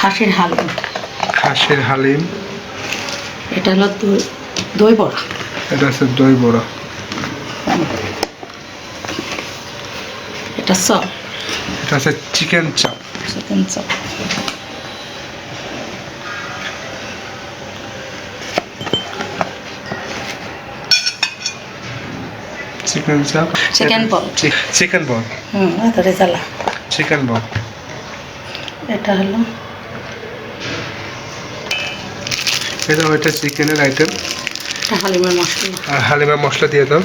খাসির হালিম। খাসির হালিম। এটা হলো দই বড়া। এটা হচ্ছে দই বড়া। এটা চপ। এটা হচ্ছে chicken chaap. Chicken chop. Chicken chaap. Chicken ball. Chicken ball. হুম এত রেজালা। চিকেন বল। এটা হলো এটা ওইটা চিকেনের আইটেম এটা হালিমের মশলা। আর হালিমের মশলা দিয়ে দাও।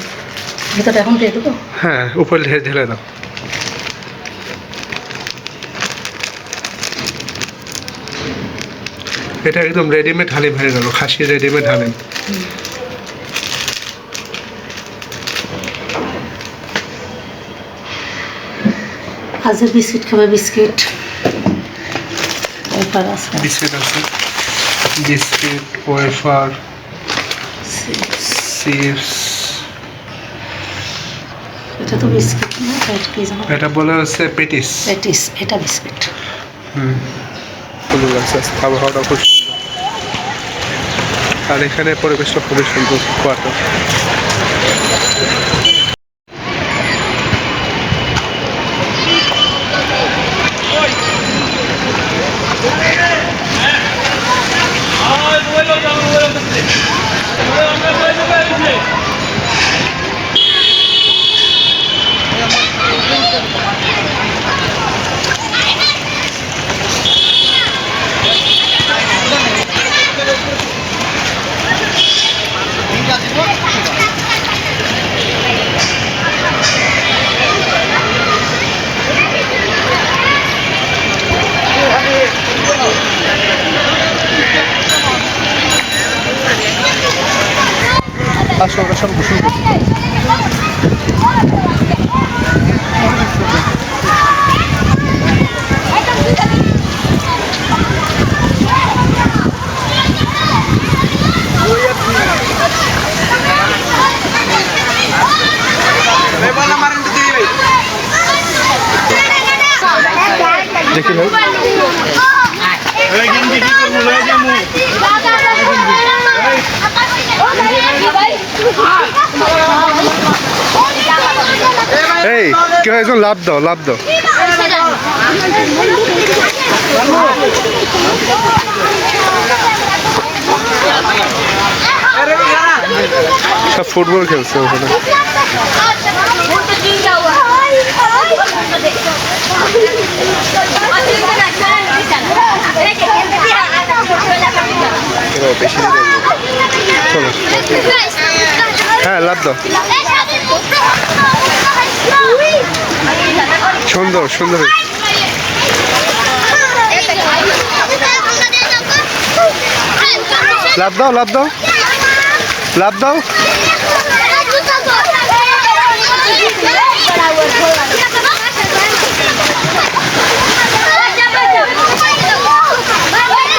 ভিতরে এখন দিয়ে দেবো? হ্যাঁ উপরে ঢেলে ঢেলে দাও। এটা একদম রেডিমেড হালিম হয়ে গেল খাসির রেডিমেড হালিম। আজকে বিস্কিট খাবে বিস্কিট। বিস্কিট আছে। বিস্কিট ওয়েফার চিপস এটা তো বিস্কিট না? এটা কি জানো এটা বলে হচ্ছে পেটিস। প্যাটিস এটা বিস্কিট হুম। ভালো লাগছে আবহাওয়াটা খুব সুন্দর। আর এখানে পরিবেশটা খুবই সুন্দর কুয়াটা আসো আমরা সব গোসল করি। দেখি ভাই এই কেউ একজন লাভ দাও লাভ দাও। সব ফুটবল খেলছে ওখানে। চলো। হ্যাঁ লাভ দাও। সুন্দর সুন্দর। লাভ দাও লাভ দাও। লাভ দাও।